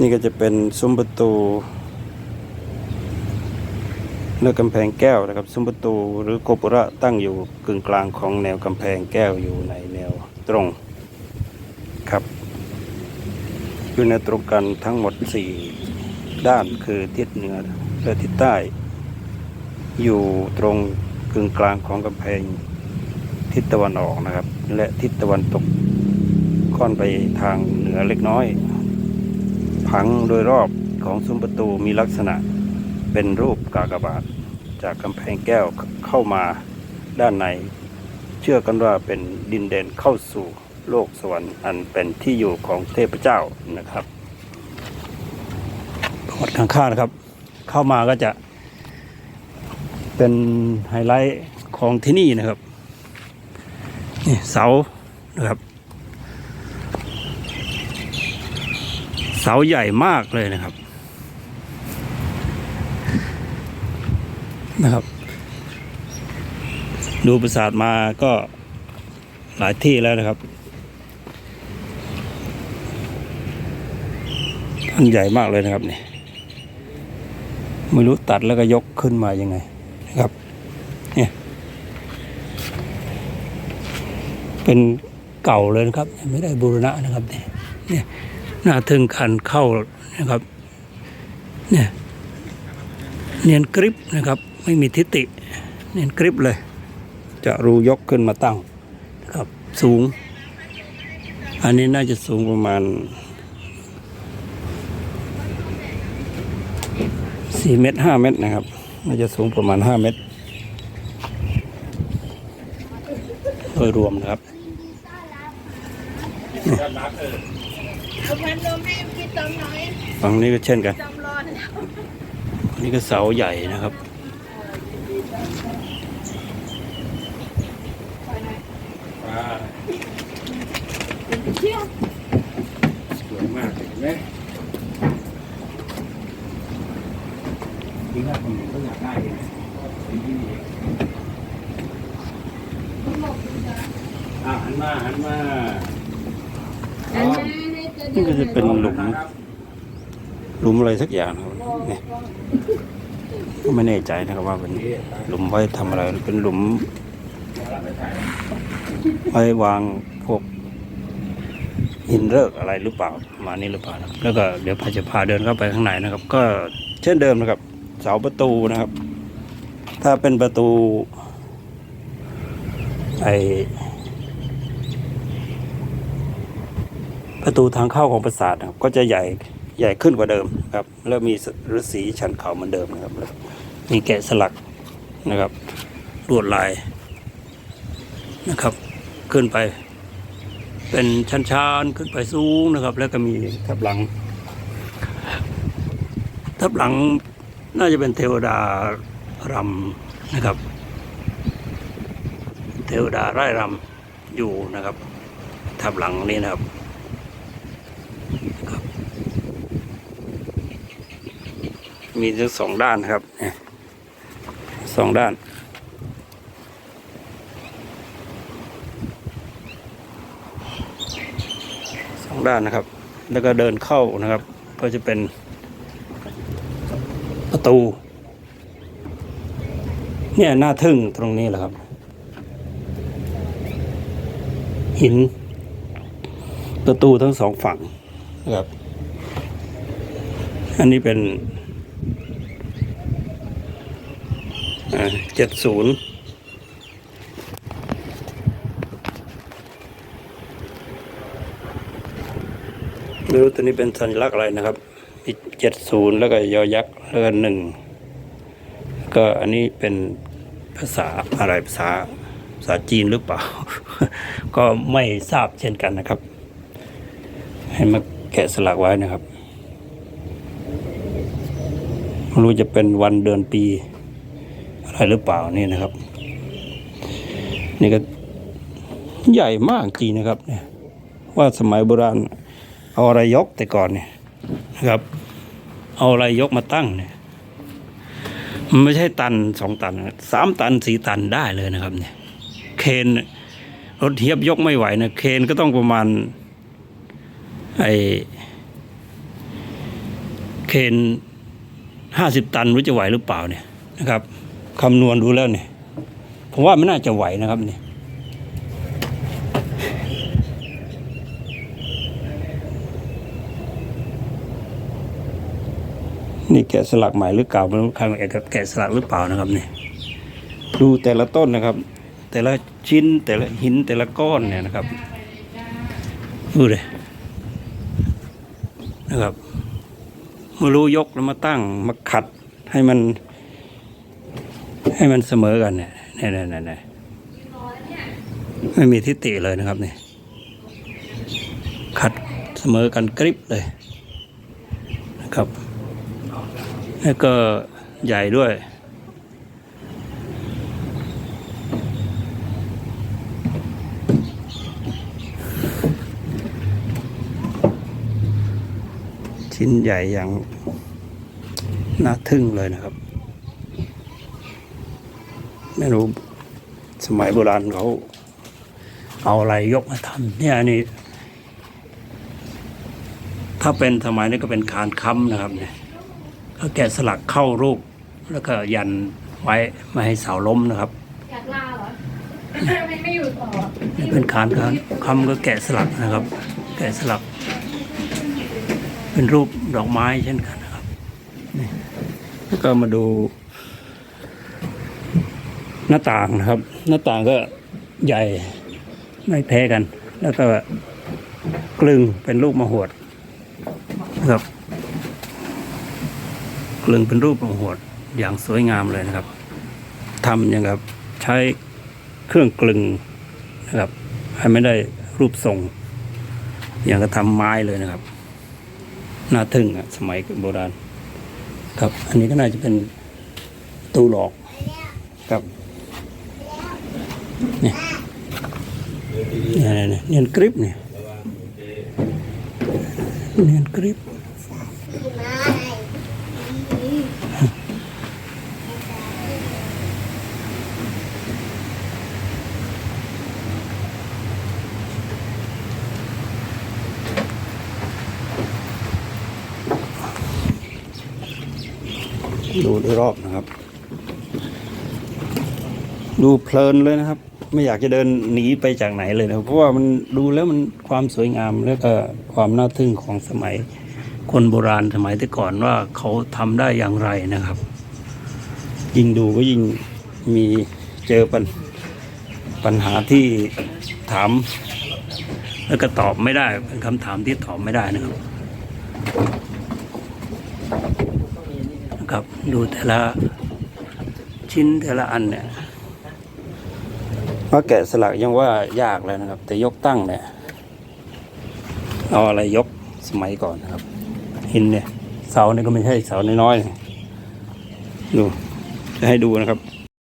นี่ก็จะเป็นซุ้มประตูเนื้อกำแพงแก้วนะครับซุ้มประตูหรือโกปุระตั้งอยู่กึ่งกลางของแนวกำแพงแก้วอยู่ในแนวตรงครับ อยู่ในตรงกันทั้งหมดสี่ด้านคือทิศเหนือและทิศใต้ อยู่ตรงกึ่งกลางของกำแพงทิศตะวันออกนะครับ และทิศตะวันตกค่อนไปทางเหนือเล็กน้อย ผังโดยรอบของซุ้มประตูมีลักษณะเป็นรูปกากบาท จากกำแพงแก้วเข้ามาด้านใน เชื่อกันว่าเป็นดินแดนเข้าสู่โลกสวรรค์อันเป็นที่อยู่ของเทพเจ้านะครับประวัดข้างข้างนะครับ เข้ามาก็จะเป็นไฮไลท์ของที่นี่นะครับนี่เสานะครับ เสาใหญ่มากเลยนะครับ นะครับ ดูปราสาทมาก็หลายที่แล้วนะครับอันใหญ่มากเลยนะครับนี่ไม่รู้ตัดแล้วก็ยกขึ้นมายังไงนะครับ เนี่ย เป็นเก่าเลยนะครับ ไม่ได้บูรณะนะครับเนี่ยเนี่ยห น้าถึงคันเข้านะครับเนี่ยเนียนกริปนะครับ ไม่มีทิฏฐิเนียนกริปเลย จะรูยกขึ้นมาตั้งนะครับสูง อันนี้น่าจะสูงประมาณสี่เมตรห้าเมตรนะครับ น่าจะสูงประมาณห้าเมตร โดยรวมนะครับ เอาพันลมให้พี่ต้มหน่อยฝั่งนี้ก็เช่นกันต้มร้อนนี่ก็เสาใหญ่นะครับ เชี่ยวสวยมากเห็นไหมที่ว่าคนอื่นก็อยากได้เองเป็นที่นี่เองอะหันมาหันมาอันนี้ให้จะ นี่ก็จะเป็นหลุม หลุมอะไรสักอย่างนะครับนี่ก็ไม่แน่ใจนะครับว่าเป็นหลุมไว้ทำอะไรเป็นหลุม ไว้วางพวกหินเริกอะไรหรือเปล่ามานี้หรือเปล่านะแล้วก็เดี๋ยวพาจะพาเดินเข้าไปข้างในนะครับ ก็เช่นเดิมนะครับ เสาประตูนะครับ ถ้าเป็นประตู ไอ ประตูทางเข้าของปราสาทนะครับก็จะใหญ่ใหญ่ขึ้นกว่าเดิมครับแล้วมีฤาษีชันเขาเหมือนเดิมนะครับมีแกะสลักนะครับลวดลายนะครับ ขึ้นไป เป็นชั้นๆขึ้นไปสูงนะครับ แล้วก็มีทับหลัง ทับหลังน่าจะเป็นเทวดารำนะครับ เทวดาไร่รำอยู่นะครับ ทับหลังนี้นะครับ มีทั้งสองด้านครับสองด้าน สองด้านนะครับ แล้วก็เดินเข้านะครับ ก็จะเป็นประตู เนี่ยหน้าทึ่งตรงนี้แหละครับ หิน ประตูทั้งสองฝั่งนะครับ อันนี้เป็น เจ็ดศูนย์ไม่รู้ตัวนี้เป็นสัญลักษณ์อะไรนะครับมีเจ็ดศูนย์แล้วก็ยอยักษ์แล้วก็หนึ่งก็อันนี้เป็นภาษาอะไรภาษาภาษาจีนหรือเปล่า ก็ไม่ทราบเช่นกันนะครับ ให้มาแกะสลักไว้นะครับ ไม่รู้จะเป็นวันเดือนปี ไรหรือเปล่านี่นะครับ นี่ก็ใหญ่มากจริงนะครับเนี่ยว่าสมัยโบราณเอาอะไรยกแต่ก่อนเนี่ยนะครับ เอาอะไรยกมาตั้งเนี่ยมันไม่ใช่ตันสองตันสามตันสี่ตันได้เลยนะครับเนี่ยเคนรถเทียบยกไม่ไหวนะเคนก็ต้องประมาณไอเคนห้าสิบตันรู้จะไหวหรือเปล่าเนี่ยนะครับ คำนวณดูแล้วเนี่ยผมว่าไม่น่าจะไหวนะครับเนี่ยนี่แกะสลักใหม่หรือเก่าไม่รู้ใครมาแกะแกะสลักหรือเปล่านะครับเนี่ยดูแต่ละต้นนะครับ แต่ละชิ้นแต่ละหินแต่ละก้อนเนี่ยนะครับดูเลยนะครับไม่รู้ยกแล้วมาตั้งมาขัดให้มัน ให้มันเสมอกันเนี่ยเนี่ยเนี่ยเนี่ไม่มีทิฏฐิเลยนะครับเนี่ยขัดเสมอกันกริบเลยนะครับ แล้วก็ใหญ่ด้วยชิ้นใหญ่อย่างน่าทึ่งเลยนะครับ ไม่รู้สมัยโบราณเขาเอาอะไรยกมาทำเนี่ยอันนี้ ถ้าเป็นสมัยนี้ก็เป็นคานค้ำนะครับเนี่ยก็แกะสลักเข้ารูป แล้วก็ยันไว้ไม่ให้เสาล้มนะครับอยากลาเหรอไม่ไม่อยู่ต่อนี่เป็นคานค้ำค้ำก็แกะสลักนะครับ แกะสลัก เป็นรูปดอกไม้เช่นกันนะครับนี่แล้วก็มาดู หน้าต่างนะครับ หน้าต่างก็ใหญ่ไม่แพ้กัน แล้วก็กลึงเป็นรูปมหวดนะครับกลึงเป็นรูปมหวดอย่างสวยงามเลยนะครับทำอย่างกับใช้เครื่องกลึงนะครับให้ไม่ได้รูปทรง อย่างกับทำไม้เลยนะครับน่าทึ่งอะสมัยโบราณ ครับ อันนี้ก็น่าจะเป็นตู้หลอกครับ นี่ยเนี่ยเนี่ยเนียนกริปเนี่ยเนียนกริปดูโดยรอบนะครับ ดูเพลินเลยนะครับ ไม่อยากจะเดินหนีไปจากไหนเลยนะเพราะว่ามันดูแล้วมันความสวยงามแล้วก็ความน่าทึ่งของสมัยคนโบราณสมัยแต่ก่อนว่าเขาทำได้อย่างไรนะครับ ยิ่งดูก็ยิ่งมีเจอปัญปัญหาที่ถาม แล้วก็ตอบไม่ได้เป็นคำถามที่ตอบไม่ได้นะครับนะครับ ดูแต่ละชิ้นแต่ละอันเนี่ย พราแกะสลักยังว่ายากเลยนะครับ แต่ยกตั้งเนี่ยเอาอะไรยกสมัยก่อนนะครับ หินเนี่ย เสาเนี่ยก็ไม่ใช่เสาน้อยๆดูจะให้ดูนะครับ